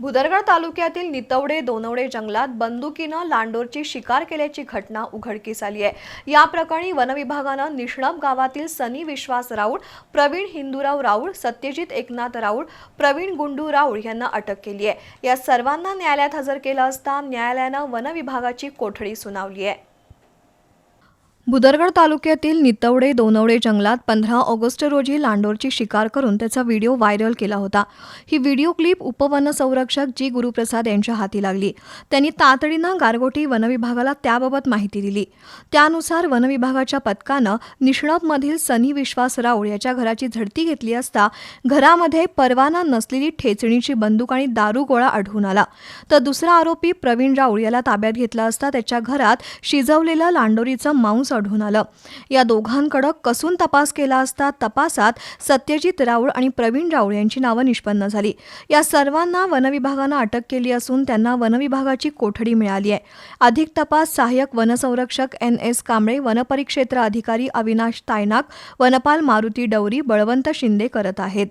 भुदरगड तालुक्यातील नितवडे दोनवडे जंगलात बंदुकीनं लांडोरची शिकार केल्याची घटना उघडकीस आली आहे. या प्रकरणी वनविभागानं निष्णप गावातील सनी विश्वास राऊळ प्रवीण हिंदूराव राऊळ सत्यजित एकनाथ राऊळ प्रवीण गुंडू राऊळ यांना अटक केली आहे. या सर्वांना न्यायालयात हजर केलं असता न्यायालयानं वनविभागाची कोठडी सुनावली आहे. भुदरगड तालुक्यातील नितवडे दोनवडे जंगलात पंधरा ऑगस्ट रोजी लांडोरची शिकार करून त्याचा व्हिडिओ व्हायरल केला होता. ही व्हिडिओ क्लिप उपवनसंरक्षक जी गुरुप्रसाद यांच्या हाती लागली. त्यांनी तातडीनं गारगोटी वनविभागाला त्याबाबत माहिती दिली. त्यानुसार वनविभागाच्या पथकानं निष्णपमधील सनी विश्वास राऊळ याच्या घराची झडती घेतली असता घरामध्ये परवाना नसलेली ठेचणीची बंदूक आणि दारुगोळा आढळून आला. तर दुसरा आरोपी प्रवीण राऊळ याला ताब्यात घेतला असता त्याच्या घरात शिजवलेलं लांडोरीचं मांस आढळून आलं. या दोघांकडं कसून तपास केला असता तपासात सत्यजित राऊळ आणि प्रवीण राऊळ यांची नावं निष्पन्न झाली. या सर्वांना वनविभागानं अटक केली असून त्यांना वनविभागाची कोठडी मिळाली आहे. अधिक तपास सहाय्यक वनसंरक्षक एन एस कांबळे वनपरिक्षेत्र अधिकारी अविनाश तायनाक वनपाल मारुती डवरी बळवंत शिंदे करत आहेत.